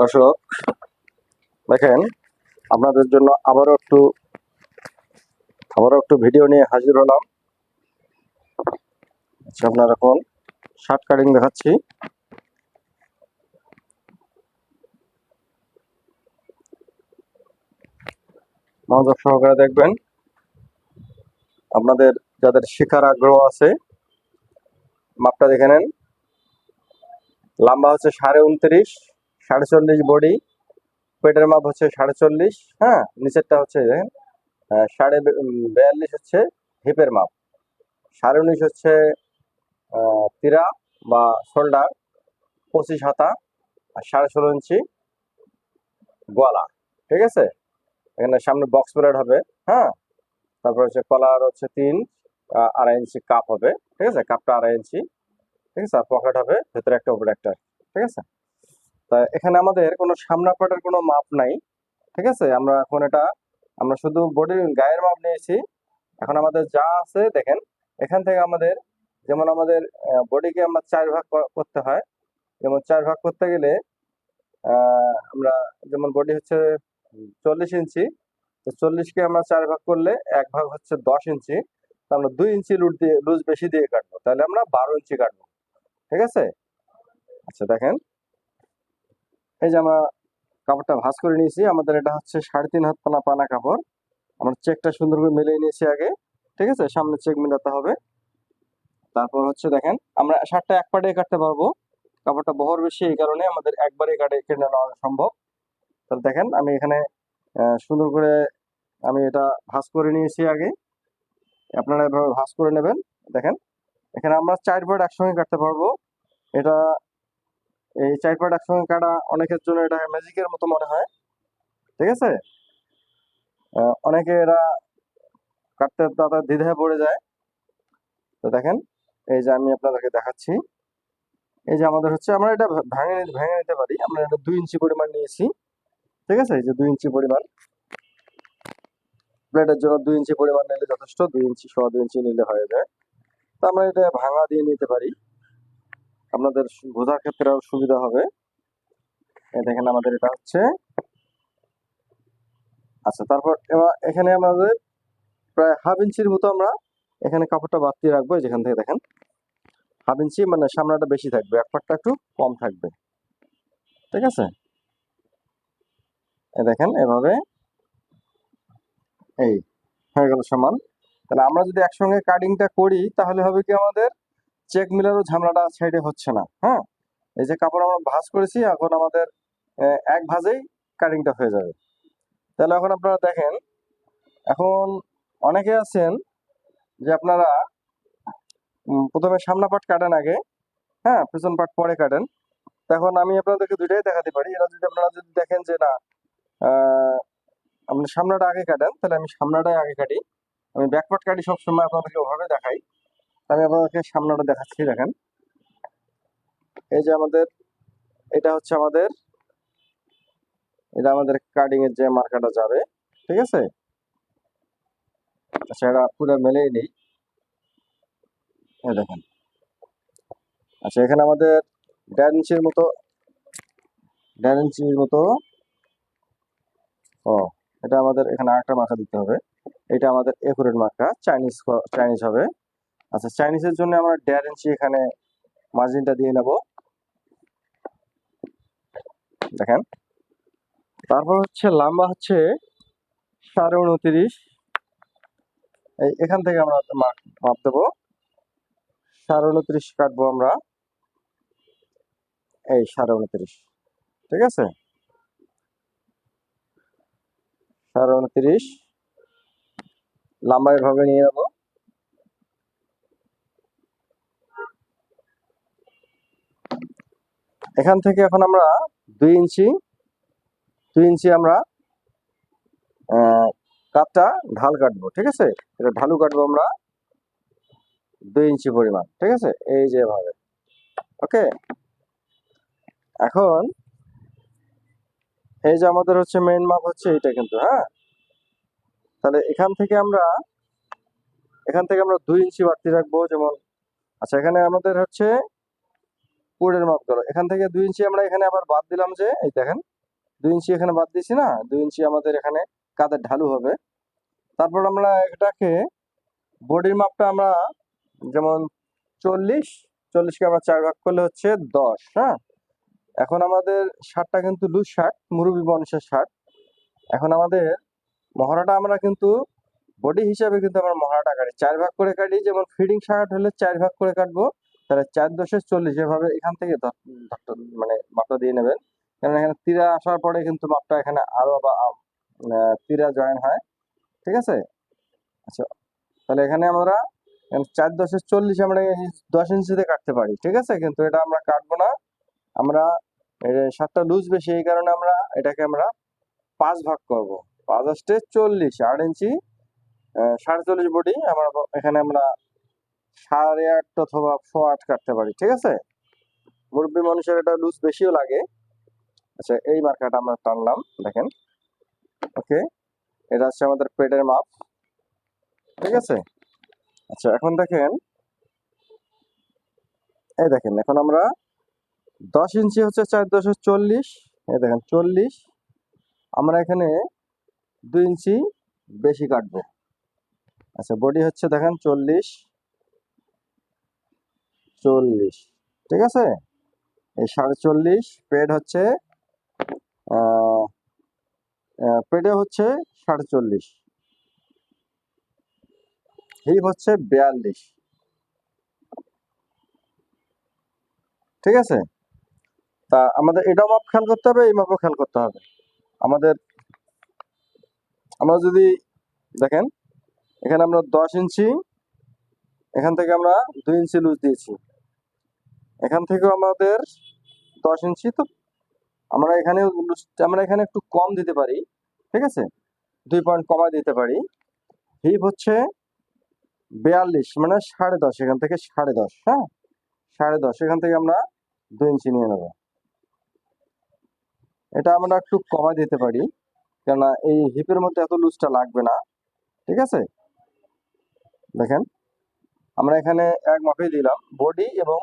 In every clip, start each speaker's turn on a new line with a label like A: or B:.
A: দর্শক, দেখেন, আপনাদের জন্য আবারও একটু আবারও একটু ভিডিও নিয়ে হাজির হলাম। আচ্ছা আপনার এখন শার্ট কাটিং দেখাচ্ছি। মনোযোগ সহকারে দেখবেন। আপনাদের যাদের শেখার আগ্রহ আছে, মাপটা দেখে নেন। লম্বা হচ্ছে সাড়ে উনত্রিশ সাড়ে বডি, পেটের মাপ হচ্ছে সাড়ে চল্লিশ হ্যাঁ নিচেরটা হচ্ছে সাড়ে বিয়াল্লিশ হচ্ছে হিপের মাপ, সাড়ে উনিশ হচ্ছে তিরা বা শোল্ডার, পঁচিশ হাতা আর সাড়ে ষোলো ইঞ্চি গলা, ঠিক আছে? এখানে সামনে বক্স প্লেট হবে হ্যাঁ তারপর হচ্ছে কলার হচ্ছে তিন আড়াই ইঞ্চি কাপ হবে, ঠিক আছে? কাপটা আড়াই ইঞ্চি, ঠিক আছে? আর পকেট হবে ভেতরে একটা, উপরে একটা, ঠিক আছে? তা এখানে আমাদের কোনো সামনা পাটের কোনো মাপ নাই, ঠিক আছে? আমরা এখন এটা, আমরা শুধু বডির গায়ের মাপ নিয়েছি। এখন আমাদের যা আছে, দেখেন, এখান থেকে আমাদের, যেমন আমাদের বডিকে আমরা চার ভাগ করতে হয়। যেমন চার ভাগ করতে গেলে আমরা, যেমন বডি হচ্ছে চল্লিশ ইঞ্চি, তো চল্লিশকে আমরা চার ভাগ করলে এক ভাগ হচ্ছে দশ ইঞ্চি। তো আমরা দুই ইঞ্চি লুট দিয়ে, লুজ বেশি দিয়ে কাটবো। তাহলে আমরা বারো ইঞ্চি কাটবো। ঠিক আছে? আচ্ছা দেখেন। এই যে আমরা কাপড়টা ভাঁজ করে নিয়েছি, আমাদের এটা হচ্ছে সাড়ে তিন হাত পানা পানা কাপড়। আমরা চেকটা সুন্দর করে মিলিয়ে নিয়েছি আগে, ঠিক আছে? সামনে চেক মিলাতে হবে। তারপর হচ্ছে দেখেন, আমরা শার্টটা এক পাটে কাটতে পারব। কাপড়টা বহর বেশি এই কারণে আমাদের একবারে কাটে কেটে নেওয়া সম্ভব। তাহলে দেখেন, আমি এখানে সুন্দর করে আমি এটা ভাঁজ করে নিয়েছি আগে। আপনারা এভাবে ভাঁজ করে নেবেন। দেখেন, এখানে আমরা চার পাট একসঙ্গে কাটতে পারব। এটা এই চার পাট একসঙ্গে কাটা অনেকের জন্য এটা ম্যাজিকের মতো মনে হয়। ঠিক আছে? অনেকে এরা কাটতে তাদের দ্বিধায় পড়ে যায়। তো দেখেন, এই যে আমি আপনাদেরকে দেখাচ্ছি। এই যে আমাদের হচ্ছে, আমরা এটা ভেঙে নিতে ভেঙে নিতে পারি। আমরা এটা দুই ইঞ্চি পরিমাণ নিয়েছি। ঠিক আছে? এই যে দুই ইঞ্চি পরিমাণ। প্লেটের জন্য দুই ইঞ্চি পরিমাণ নিলে যথেষ্ট। দুই ইঞ্চি সোয়া দুই ইঞ্চি নিলে হয়ে যায়। তো আমরা এটা ভাঙা দিয়ে নিতে পারি। আপনাদের বোঝার ক্ষেত্রে সুবিধা হবে। দেখেন আমাদের এটা হচ্ছে। আচ্ছা তারপর এখানে আমাদের প্রায় হাফ ইঞ্চির মতো আমরা এখানে কাপড়টা বাড়তি রাখব, এই যেখান থেকে দেখেন। হাফ ইঞ্চি মানে সামনাটা বেশি থাকবে, এক পাটটা একটু কম থাকবে। ঠিক আছে? দেখেন, এভাবে এই হয়ে গেল সমান। তাহলে আমরা যদি একসঙ্গে কাটিংটা করি, তাহলে হবে কি আমাদের চেক মিলারও ঝামেলাটা সাইডে হচ্ছে না হ্যাঁ? এই যে কাপড় আমরা ভাজ করেছি, এখন আমাদের এক ভাঁজেই কাটিংটা হয়ে যাবে। তাহলে এখন আপনারা দেখেন, এখন অনেকে আছেন যে আপনারা প্রথমে সামনা পাট কাটেন আগে হ্যাঁ? পিছন পাট পরে কাটেন। তখন আমি আপনাদেরকে দুইটাই দেখাতে পারি। এরা যদি আপনারা যদি দেখেন যে না আপনি সামনাটা আগে কাটেন, তাহলে আমি সামনাটাই আগে কাটি। আমি ব্যাক পাট কাটি সবসময় আপনাদেরকে ওভাবে দেখাই। আমি আপনাদেরকে সামনাটা দেখাচ্ছি, দেখেন। এই যে আমাদের, এটা হচ্ছে আমাদের, এটা আমাদের কাটিং এর যে মার্কাটা যাবে, ঠিক আছে? আচ্ছা এটা পুরো মেলেই নেই। দেখেন। আচ্ছা এখানে আমাদের দেড় ইঞ্চির মতো, দেড় ইঞ্চির মতো, ও, এটা আমাদের এখানে আরেকটা মার্কা দিতে হবে। এটা আমাদের একুরেট মার্কা চাইনিজ চাইনিজ হবে। আচ্ছা চাইনিজের জন্য আমরা দেড় ইঞ্চি এখানে মার্জিনটা দিয়ে নেব। দেখেন। তারপর হচ্ছে লম্বা হচ্ছে সাড়ে উনত্রিশ। এই এখান থেকে আমরা মাপ দেবো। সাড়ে উনত্রিশ কাটবো আমরা। এই সাড়ে উনত্রিশ। ঠিক আছে? সাড়ে উনত্রিশ। লম্বা এভাবে নিয়ে নেব। এখান থেকে এখন আমরা দুই ইঞ্চি দুই ইঞ্চি আমরা কাপটা ঢাল কাটবো, ঠিক আছে? এটা ঢালু কাটবো আমরা দুই ইঞ্চি পরিমাণ, ঠিক আছে? এই যে এভাবে, ওকে? এখন এই যে আমাদের হচ্ছে মেইন মাপ হচ্ছে এইটা কিন্তু হ্যাঁ? তাহলে এখান থেকে আমরা, এখান থেকে আমরা দুই ইঞ্চি বাড়তি রাখব, যেমন আচ্ছা এখানে আমাদের হচ্ছে পুরের মাপ করো এখান থেকে দুই ইঞ্চি আমরা এখানে আবার বাদ দিলাম যে, এই দেখেন, দুই ইঞ্চি এখানে বাদ দিছি না, দুই ইঞ্চি আমাদের এখানে কাদের ঢালু হবে। তারপর আমরা এটাকে বডির মাপটা আমরা যেমন চল্লিশ, চল্লিশকে আমরা চার ভাগ করলে হচ্ছে দশ হ্যাঁ? এখন আমাদের শার্টটা কিন্তু লুজ শার্ট মুরব্বী মানুষের শার্ট এখন আমাদের মহড়াটা আমরা কিন্তু বডি হিসাবে কিন্তু আমরা মহড়াটা কাটি, চার ভাগ করে কাটি, যেমন ফিডিং শার্ট হলে চার ভাগ করে কাটবো। তাহলে চার দশে চল্লিশ এভাবে এখান থেকে মানে মাপটা দিয়ে নেবেন। কারণ এখানে তীরা আসার পরে কিন্তু মাপটা এখানে আরও বা তীরা জয়েন হয়। ঠিক আছে? আচ্ছা তাহলে এখানে আমরা চার দশে চল্লিশ আমরা দশ ইঞ্চিতে কাটতে পারি। ঠিক আছে? কিন্তু এটা আমরা কাটবো না। আমরা শার্টটা লুজ বেশি, এই কারণে আমরা এটাকে আমরা পাঁচ ভাগ করব। পাঁচ আসতে চল্লিশ, আট ইঞ্চি সাড়ে চল্লিশ বডি আমরা এখানে আমরা সাড়ে আট অথবা শো আট কাটতে পারি, ঠিক আছে? মুরব্বী মানুষের এটা লুজ বেশিও লাগে। আচ্ছা এই মার্কাটা আমরা টানলাম, দেখেন। ওকে এটা হচ্ছে আমাদের পেটের মাপ, ঠিক আছে? আচ্ছা এখন দেখেন, এই দেখেন, এখন আমরা দশ ইঞ্চি হচ্ছে চার দশ চল্লিশ, এই দেখেন, চল্লিশ। আমরা এখানে দুই ইঞ্চি বেশি কাটবো। আচ্ছা বডি হচ্ছে দেখেন চল্লিশ। চল্লিশ ঠিক আছে? এই সাড়ে চল্লিশ পেড হচ্ছে পেডে হচ্ছে সাড়ে চল্লিশ হিপ হচ্ছে বিয়াল্লিশ। ঠিক আছে? তা আমাদের এটাও মাপ খেয়াল করতে হবে, এই মাপও খেয়াল করতে হবে। আমাদের, আমরা যদি দেখেন, এখানে আমরা দশ ইঞ্চি এখান থেকে আমরা দুই ইঞ্চি লুজ দিয়েছি। এখান থেকেও আমাদের দশ ইঞ্চি, তো আমরা এখানে আমরা এখানে একটু কম দিতে পারি, ঠিক আছে? দুই পয়েন্ট কমায় দিতে পারি। হিপ হচ্ছে বিয়াল্লিশ মানে সাড়ে দশ, এখান থেকে সাড়ে দশ হ্যাঁ? সাড়ে দশ, এখান থেকে আমরা দুই ইঞ্চি নিয়ে নেব। এটা আমরা একটু কমায় দিতে পারি, কেননা এই হিপের মধ্যে এত লুজটা লাগবে না, ঠিক আছে? দেখেন। আমরা এখানে এক মাপে দিলাম। বডি এবং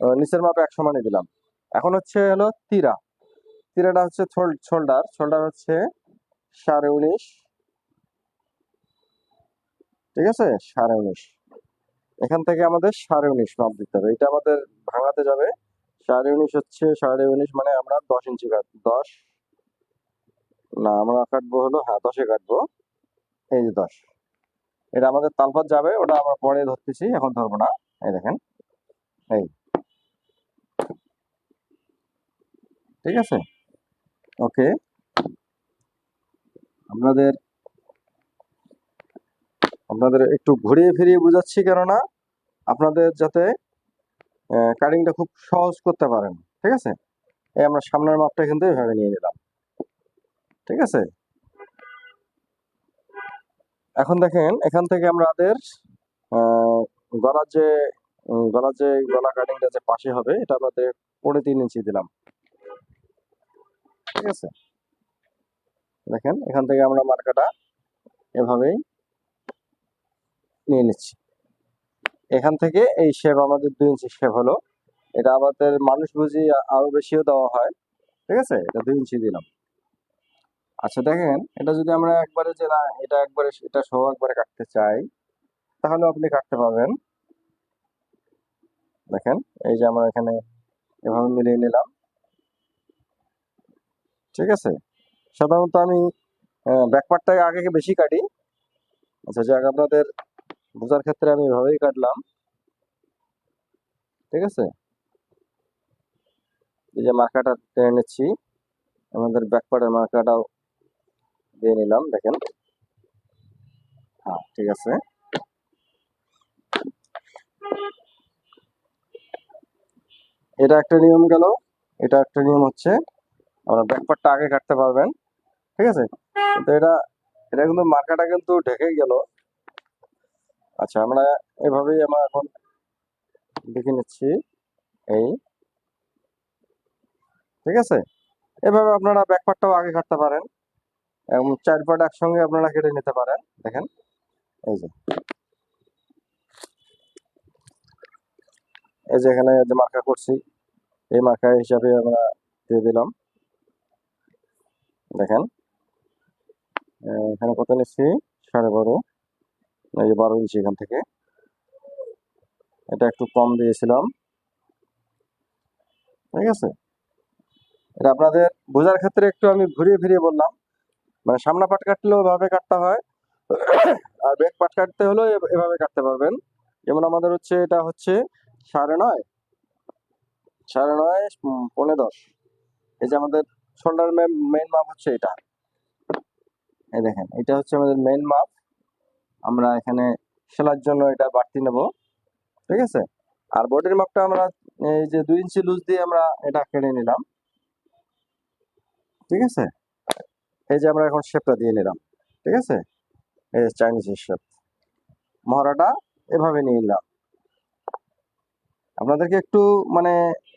A: নিচের মাপে এক সমানে দিলাম। এখন হচ্ছে হলো তিরা। তিরাটা হচ্ছে শোল্ডার শোল্ডার হচ্ছে সাড়ে উনিশ। ঠিক আছে? সাড়ে উনিশ। এখান থেকে আমাদের সাড়ে উনিশ মাপ দিতে হবে। এটা আমাদের ভাঙাতে যাবে। সাড়ে উনিশ হচ্ছে, সাড়ে উনিশ মানে আমরা দশ ইঞ্চি কাটবো দশ। না, আমরা কাটবো হলো হ্যাঁ দশে কাটবো। এই যে দশ। এটা আমাদের তালপাত যাবে, ওটা আমরা পরে ধরতেছি, এখন ধরবো না। এই দেখেন, এই। ঠিক আছে? ওকে। আপনাদের আপনাদের একটু ঘুরিয়ে ফিরিয়ে বোঝাচ্ছি কেননা আপনাদের যাতে কাটিংটা খুব সহজ করতে পারেন। ঠিক আছে? এই আমরা সামনের মাপটা কিন্তু এভাবে নিয়ে নিলাম। ঠিক আছে? এখন দেখেন এখান থেকে আমাদের আহ, গলার যে গলার যে গলা কাটিংটা যে পাশে হবে এটা আমাদের পড়ে তিন ইঞ্চি দিলাম। ঠিক আছে? দেখেন এখান থেকে আমরা মার্কাটা এভাবেই নিয়ে নিচ্ছি। এখান থেকে এই শেপ আমাদের দুই ইঞ্চি শেপ হলো। এটা আমাদের মানুষ বুঝি আরও বেশিও দেওয়া হয়। ঠিক আছে? এটা দুই ইঞ্চি দিলাম। আচ্ছা দেখেন, এটা যদি আমরা একবারে যে না, এটা একবারে এটা সহ একবারে কাটতে চাই, তাহলে আপনি কাটতে পারবেন। দেখেন, এই যে আমরা এখানে এভাবে মিলিয়ে নিলাম। ঠিক আছে? সাধারণত আমি ব্যাকপার্টটাকে আগে বেশি কাটি। আচ্ছা যাক, আপনাদের বোঝার ক্ষেত্রে আমি এভাবেই কাটলাম। ঠিক আছে? এই যে মার্কাটা টেনে নিচ্ছি। আমাদের ব্যাকপার্টের মার্কাটাও দিয়ে নিলাম, দেখেন। হ্যাঁ ঠিক আছে। এটা একটা নিয়ম গেল। এটা একটা নিয়ম হচ্ছে আমরা ব্যাকপার্টটা আগে কাটতে পারবেন, ঠিক আছে? তো এটা এটা কিন্তু মার্কাটা কিন্তু ঢেকে গেল। আচ্ছা আমরা এভাবেই আমরা এখন দেখে নিচ্ছি, এই। ঠিক আছে? এভাবে আপনারা ব্যাকপারটাও আগে কাটতে পারেন। এবং চার পার্ট একসঙ্গে আপনারা কেটে নিতে পারেন। দেখেন, এই যে। এই যে এখানে যে মার্কা করছি, এই মার্কা হিসাবে আমরা দিয়ে দিলাম। দেখেন এখানে কত নিচ্ছি? সাড়ে বারো। এই যে বারো ইঞ্চি এখান থেকে। এটা একটু কম দিয়েছিলাম। ঠিক আছে? এটা আপনাদের বোঝার ক্ষেত্রে একটু আমি ঘুরিয়ে ফিরিয়ে বললাম। মানে সামনা পাট কাটলেও এভাবে কাটতে হয়। আর ব্যাক পাট কাটতে হলেও এভাবে কাটতে পারবেন। যেমন আমাদের হচ্ছে, এটা হচ্ছে সাড়ে নয়। সাড়ে নয় পৌনে দশ। এই যে আমাদের শোল্ডার মেন মাপ হচ্ছে এটা। এই দেখেন, এটা হচ্ছে আমাদের মেন মাপ আমরা এখানে সেলার জন্য এটা বাড়তি নেব। ঠিক আছে? আর বডির মাপটা আমরা এই যে দুই ইঞ্চি লুজ দিয়ে আমরা এটা কেটে নিলাম। ঠিক আছে? এই যে আমরা এখন শেপটা দিয়ে নিলাম, ঠিক আছে? এই যে চাইনিজের শেপ মহড়াটা এভাবে নিয়ে নিলাম। আপনাদেরকে একটু মানে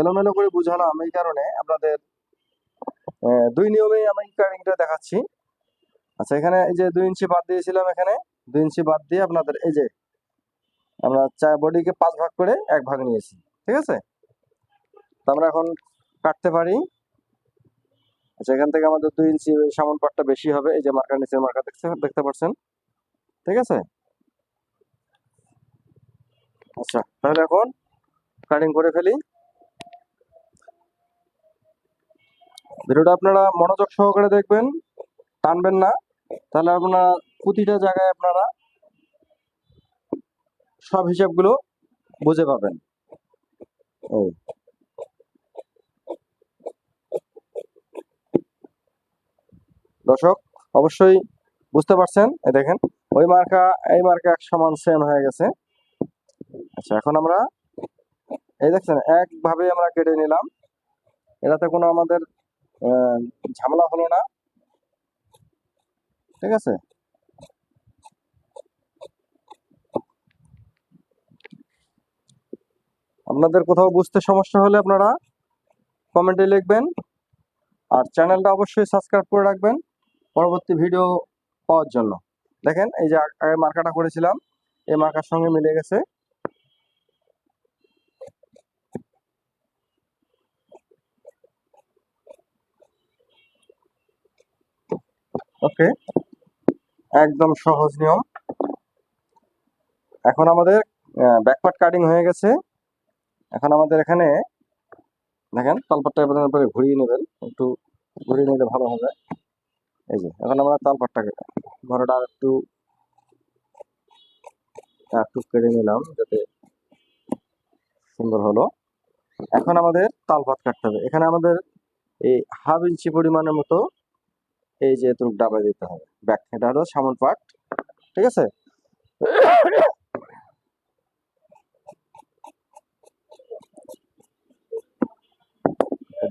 A: এলোমেলো করে বুঝালাম এই কারণে আপনাদের দুই নিয়মেই আমি কাটিংটা দেখাচ্ছি। আচ্ছা এখানে এই যে দুই ইঞ্চি বাদ দিয়েছিলাম এখানে, দুই ইঞ্চি বাদ দিয়ে আপনাদের এই যে আমরা চা বডিকে পাঁচ ভাগ করে এক ভাগ নিয়েছি, ঠিক আছে? তো আমরা এখন কাটতে পারি। আচ্ছা এখান থেকে আমাদের দুই ইঞ্চি সামন পাটটা বেশি হবে। এই যে মার্কার নিচের মার্কার দেখতে দেখতে পাচ্ছেন ঠিক আছে? আচ্ছা তাহলে এখন কাটিং করে ফেলি। ভিডিওটা আপনারা মনোযোগ সহকারে দেখবেন, টানবেন না। তাহলে আপনারা প্রতিটা জায়গায় আপনারা সব হিসাবগুলো বুঝে পাবেন। এই দর্শক, অবশ্যই বুঝতে পারছেন এই দেখেন, ওই মার্কা, এই মার্কা এক সমান সেম হয়ে গেছে। আচ্ছা এখন আমরা, এই দেখছেন, একভাবে আমরা কেটে নিলাম। এটাতে কোনো আমাদের ঝামেলা হলো না। ঠিক আছে? আপনাদের কোথাও বুঝতে সমস্যা হলে আপনারা কমেন্টে লিখবেন। আর চ্যানেলটা অবশ্যই সাবস্ক্রাইব করে রাখবেন। পরবর্তী ভিডিও পাওয়ার জন্য। দেখেন, এই যে আগ- মার্কাটা করেছিলাম, এই মার্কার সঙ্গে মিলে গেছে। ওকে একদম সহজ নিয়ম। এখন আমাদের ব্যাকপার্ট কাটিং হয়ে গেছে। এখন আমাদের এখানে, দেখেন, তালপাটটা ঘুরিয়ে নেবেন। একটু ঘুরিয়ে নিলে ভালো হবে। এই যে, এখন আমরা তালপাটটাকে বড়টা একটু একটু কেটে নিলাম যাতে সুন্দর হলো। এখন আমাদের তালপাত কাটতে হবে। এখানে আমাদের এই হাফ ইঞ্চি পরিমাণের মতো এই যে এতটুকু ডাবা দিতে হবে। ব্যাক এটা হলো সামন পাট, ঠিক আছে?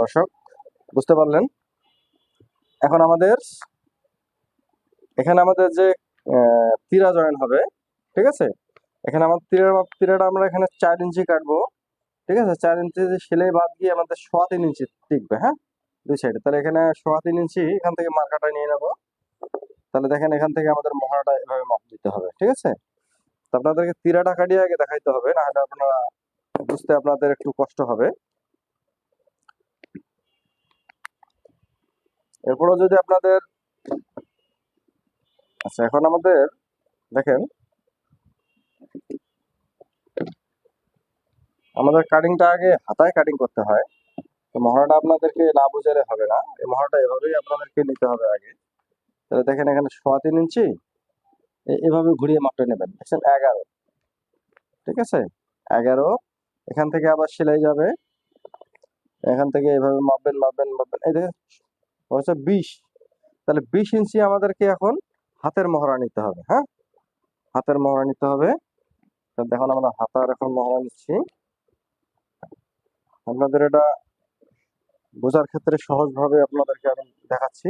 A: দর্শক, বুঝতে পারলেন? এখন আমাদের, এখানে আমাদের যে তীরা জয়েন হবে, ঠিক আছে? এখানে আমার তীরের তীরাটা আমরা এখানে চার ইঞ্চি কাটবো, ঠিক আছে? চার ইঞ্চি যে সেলাই বাদ গিয়ে আমাদের সোয়া তিন ইঞ্চি টিকবে হ্যাঁ? দুই সাইডে তাহলে এখানে সোয়া তিন ইঞ্চি, এখান থেকে মার্কাটা নিয়ে নেব। তাহলে দেখেন এখান থেকে আমাদের মহড়াটা এভাবে মাপ দিতে হবে, ঠিক আছে? তো আপনাদেরকে তীরাটা কাটিয়ে আগে দেখাইতে হবে না হলে আপনারা বুঝতে আপনাদের একটু কষ্ট হবে। এরপরও যদি আপনাদের আচ্ছা এখন আমাদের দেখেন। আমাদের কাটিংটা আগে হাতায় কাটিং করতে হয়। তো মহড়াটা আপনাদেরকে না বুঝালে হবে না। এই মহড়াটা এভাবেই আপনাদেরকে নিতে হবে আগে। তাহলে দেখেন এখানে সোয়া তিন ইঞ্চি। এভাবে ঘুরিয়ে মাপটা নেবেন। দেখছেন, এগারো। ঠিক আছে? এগারো। এখান থেকে আবার সেলাই যাবে। এখান থেকে এভাবে মাপবেন মাপবেন মাপবেন। এই দেখেন হচ্ছে বিশ। তাহলে বিশ ইঞ্চি আমাদেরকে এখন হাতের মহড়া নিতে হবে হ্যাঁ? হাতের মহড়া নিতে হবে। দেখুন আমরা হাতার এখন মহড়া নিচ্ছি। আপনাদের এটা বোঝার ক্ষেত্রে সহজভাবে আপনাদেরকে আমি দেখাচ্ছি।